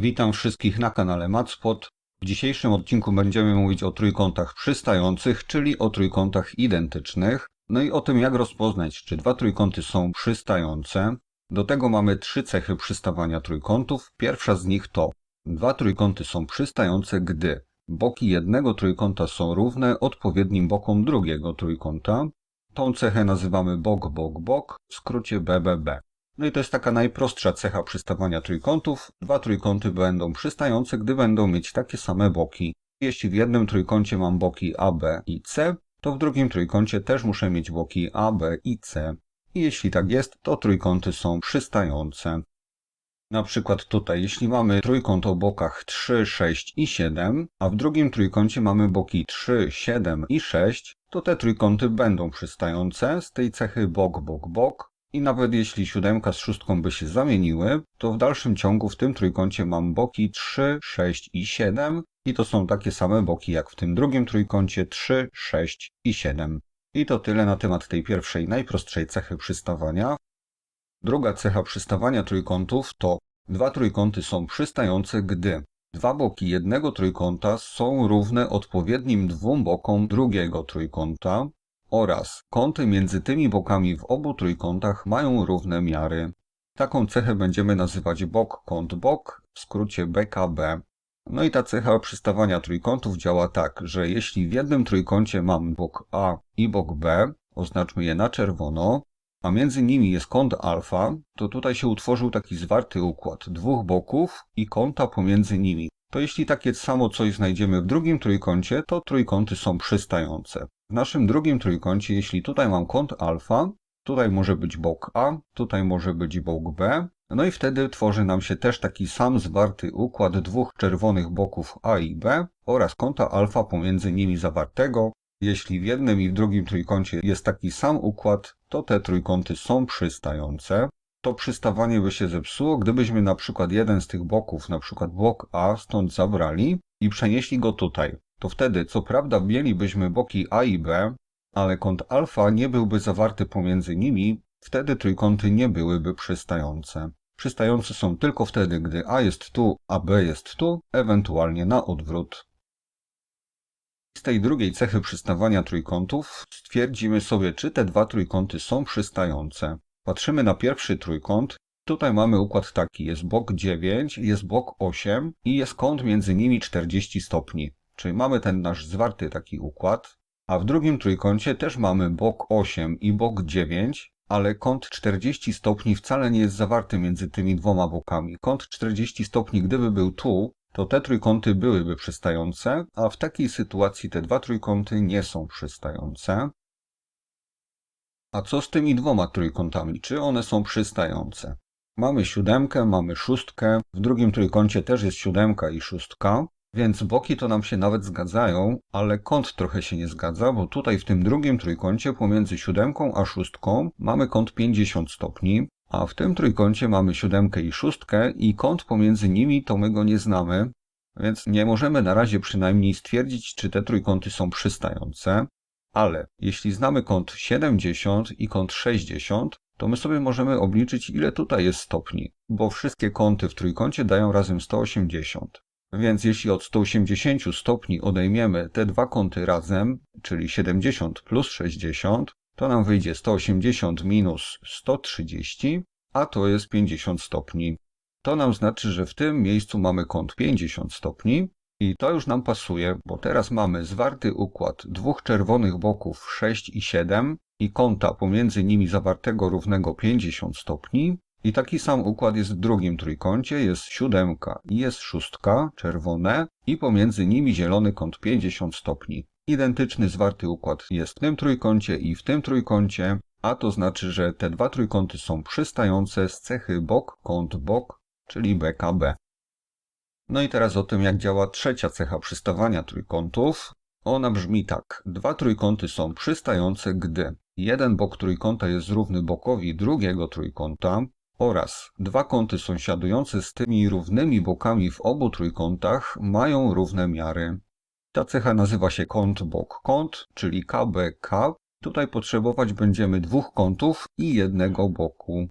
Witam wszystkich na kanale Matspot. W dzisiejszym odcinku będziemy mówić o trójkątach przystających, czyli o trójkątach identycznych. No i o tym, jak rozpoznać, czy dwa trójkąty są przystające. Do tego mamy trzy cechy przystawania trójkątów. Pierwsza z nich to dwa trójkąty są przystające, gdy boki jednego trójkąta są równe odpowiednim bokom drugiego trójkąta. Tą cechę nazywamy bok, bok, bok, w skrócie BBB. No i to jest taka najprostsza cecha przystawania trójkątów. Dwa trójkąty będą przystające, gdy będą mieć takie same boki. Jeśli w jednym trójkącie mam boki AB i C, to w drugim trójkącie też muszę mieć boki AB i C. I jeśli tak jest, to trójkąty są przystające. Na przykład tutaj, jeśli mamy trójkąt o bokach 3, 6 i 7, a w drugim trójkącie mamy boki 3, 7 i 6, to te trójkąty będą przystające z tej cechy bok, bok, bok. I nawet jeśli siódemka z szóstką by się zamieniły, to w dalszym ciągu w tym trójkącie mam boki 3, 6 i 7 i to są takie same boki jak w tym drugim trójkącie 3, 6 i 7. I to tyle na temat tej pierwszej, najprostszej cechy przystawania. Druga cecha przystawania trójkątów to dwa trójkąty są przystające, gdy dwa boki jednego trójkąta są równe odpowiednim dwóm bokom drugiego trójkąta oraz kąty między tymi bokami w obu trójkątach mają równe miary. Taką cechę będziemy nazywać bok, kąt, bok, w skrócie BKB. No i ta cecha przystawania trójkątów działa tak, że jeśli w jednym trójkącie mam bok A i bok B, oznaczmy je na czerwono, a między nimi jest kąt alfa, to tutaj się utworzył taki zwarty układ dwóch boków i kąta pomiędzy nimi. To jeśli takie samo coś znajdziemy w drugim trójkącie, to trójkąty są przystające. W naszym drugim trójkącie, jeśli tutaj mam kąt alfa, tutaj może być bok A, tutaj może być bok B, no i wtedy tworzy nam się też taki sam zwarty układ dwóch czerwonych boków A i B oraz kąta alfa pomiędzy nimi zawartego. Jeśli w jednym i w drugim trójkącie jest taki sam układ, to te trójkąty są przystające. To przystawanie by się zepsuło, gdybyśmy na przykład jeden z tych boków, na przykład bok A, stąd zabrali i przenieśli go tutaj. To wtedy, co prawda, mielibyśmy boki A i B, ale kąt alfa nie byłby zawarty pomiędzy nimi, wtedy trójkąty nie byłyby przystające. Przystające są tylko wtedy, gdy A jest tu, a B jest tu, ewentualnie na odwrót. Z tej drugiej cechy przystawania trójkątów stwierdzimy sobie, czy te dwa trójkąty są przystające. Patrzymy na pierwszy trójkąt. Tutaj mamy układ taki, jest bok 9, jest bok 8 i jest kąt między nimi 40 stopni. Czyli mamy ten nasz zwarty taki układ. A w drugim trójkącie też mamy bok 8 i bok 9, ale kąt 40 stopni wcale nie jest zawarty między tymi dwoma bokami. Kąt 40 stopni, gdyby był tu, to te trójkąty byłyby przystające, a w takiej sytuacji te dwa trójkąty nie są przystające. A co z tymi dwoma trójkątami? Czy one są przystające? Mamy siódemkę, mamy szóstkę, w drugim trójkącie też jest siódemka i szóstka, więc boki to nam się nawet zgadzają, ale kąt trochę się nie zgadza, bo tutaj w tym drugim trójkącie pomiędzy siódemką a szóstką mamy kąt 50 stopni, a w tym trójkącie mamy siódemkę i szóstkę i kąt pomiędzy nimi to my go nie znamy, więc nie możemy na razie przynajmniej stwierdzić, czy te trójkąty są przystające. Ale jeśli znamy kąt 70 i kąt 60, to my sobie możemy obliczyć, ile tutaj jest stopni, bo wszystkie kąty w trójkącie dają razem 180. Więc jeśli od 180 stopni odejmiemy te dwa kąty razem, czyli 70 plus 60, to nam wyjdzie 180 minus 130, a to jest 50 stopni. To nam znaczy, że w tym miejscu mamy kąt 50 stopni i to już nam pasuje, bo teraz mamy zwarty układ dwóch czerwonych boków 6 i 7 i kąta pomiędzy nimi zawartego równego 50 stopni. I taki sam układ jest w drugim trójkącie, jest siódemka i jest szóstka, czerwone, i pomiędzy nimi zielony kąt 50 stopni. Identyczny zwarty układ jest w tym trójkącie i w tym trójkącie, a to znaczy, że te dwa trójkąty są przystające z cechy bok, kąt, bok, czyli BKB. No i teraz o tym, jak działa trzecia cecha przystawania trójkątów. Ona brzmi tak. Dwa trójkąty są przystające, gdy jeden bok trójkąta jest równy bokowi drugiego trójkąta oraz dwa kąty sąsiadujące z tymi równymi bokami w obu trójkątach mają równe miary. Ta cecha nazywa się kąt bok kąt, czyli KBK. Tutaj potrzebować będziemy dwóch kątów i jednego boku.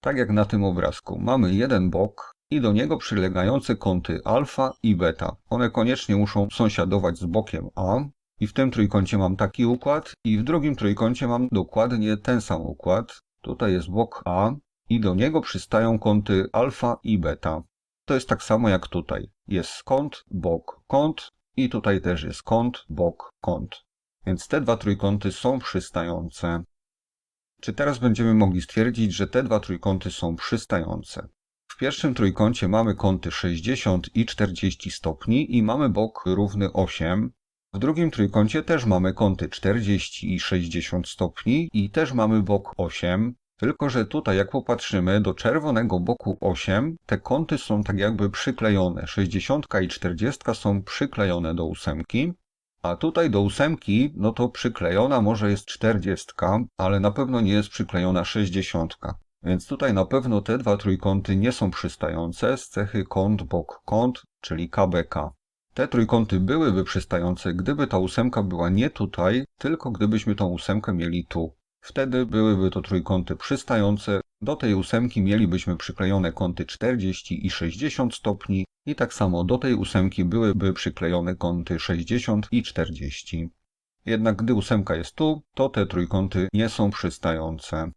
Tak jak na tym obrazku. Mamy jeden bok, i do niego przylegające kąty alfa i beta. One koniecznie muszą sąsiadować z bokiem A. I w tym trójkącie mam taki układ i w drugim trójkącie mam dokładnie ten sam układ. Tutaj jest bok A i do niego przystają kąty alfa i beta. To jest tak samo jak tutaj. Jest kąt, bok, kąt i tutaj też jest kąt, bok, kąt. Więc te dwa trójkąty są przystające. Czy teraz będziemy mogli stwierdzić, że te dwa trójkąty są przystające? Pierwszym trójkącie mamy kąty 60 i 40 stopni i mamy bok równy 8. W drugim trójkącie też mamy kąty 40 i 60 stopni i też mamy bok 8. Tylko, że tutaj jak popatrzymy do czerwonego boku 8, te kąty są tak jakby przyklejone. 60 i 40 są przyklejone do ósemki, a tutaj do ósemki, no to przyklejona może jest 40, ale na pewno nie jest przyklejona 60. Więc tutaj na pewno te dwa trójkąty nie są przystające z cechy kąt, bok, kąt, czyli KBK. Te trójkąty byłyby przystające, gdyby ta ósemka była nie tutaj, tylko gdybyśmy tą ósemkę mieli tu. Wtedy byłyby to trójkąty przystające. Do tej ósemki mielibyśmy przyklejone kąty 40 i 60 stopni i tak samo do tej ósemki byłyby przyklejone kąty 60 i 40. Jednak gdy ósemka jest tu, to te trójkąty nie są przystające.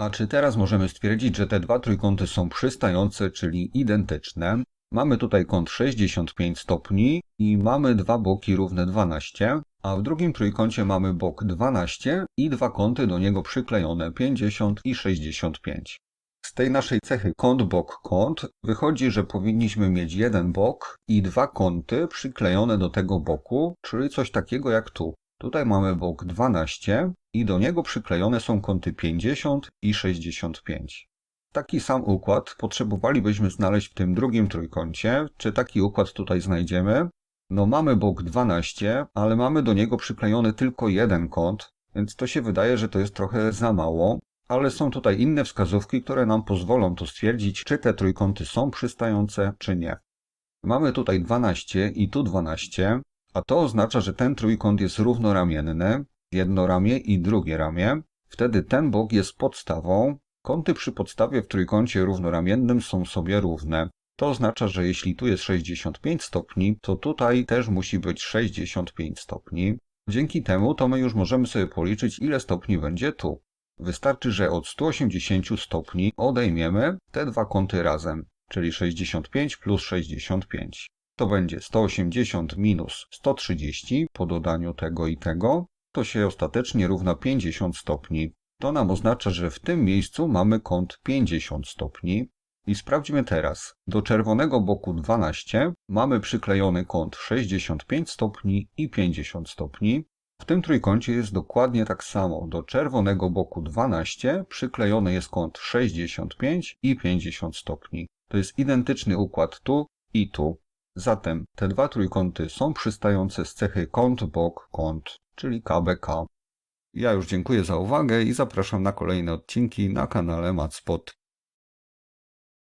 A czy teraz możemy stwierdzić, że te dwa trójkąty są przystające, czyli identyczne? Mamy tutaj kąt 65 stopni i mamy dwa boki równe 12, a w drugim trójkącie mamy bok 12 i dwa kąty do niego przyklejone 50 i 65. Z tej naszej cechy kąt, bok, kąt wychodzi, że powinniśmy mieć jeden bok i dwa kąty przyklejone do tego boku, czyli coś takiego jak tu. Tutaj mamy bok 12 i do niego przyklejone są kąty 50 i 65. Taki sam układ potrzebowalibyśmy znaleźć w tym drugim trójkącie. Czy taki układ tutaj znajdziemy? No mamy bok 12, ale mamy do niego przyklejony tylko jeden kąt, więc to się wydaje, że to jest trochę za mało. Ale są tutaj inne wskazówki, które nam pozwolą to stwierdzić, czy te trójkąty są przystające, czy nie. Mamy tutaj 12 i tu 12, a to oznacza, że ten trójkąt jest równoramienny, jedno ramię i drugie ramię. Wtedy ten bok jest podstawą. Kąty przy podstawie w trójkącie równoramiennym są sobie równe. To oznacza, że jeśli tu jest 65 stopni, to tutaj też musi być 65 stopni. Dzięki temu to my już możemy sobie policzyć, ile stopni będzie tu. Wystarczy, że od 180 stopni odejmiemy te dwa kąty razem, czyli 65 plus 65. To będzie 180 minus 130 po dodaniu tego i tego. To się ostatecznie równa 50 stopni. To nam oznacza, że w tym miejscu mamy kąt 50 stopni. I sprawdźmy teraz. Do czerwonego boku 12 mamy przyklejony kąt 65 stopni i 50 stopni. W tym trójkącie jest dokładnie tak samo. Do czerwonego boku 12 przyklejony jest kąt 65 i 50 stopni. To jest identyczny układ tu i tu. Zatem te dwa trójkąty są przystające z cechy kąt, bok, kąt, czyli KBK. Ja już dziękuję za uwagę i zapraszam na kolejne odcinki na kanale Matspot.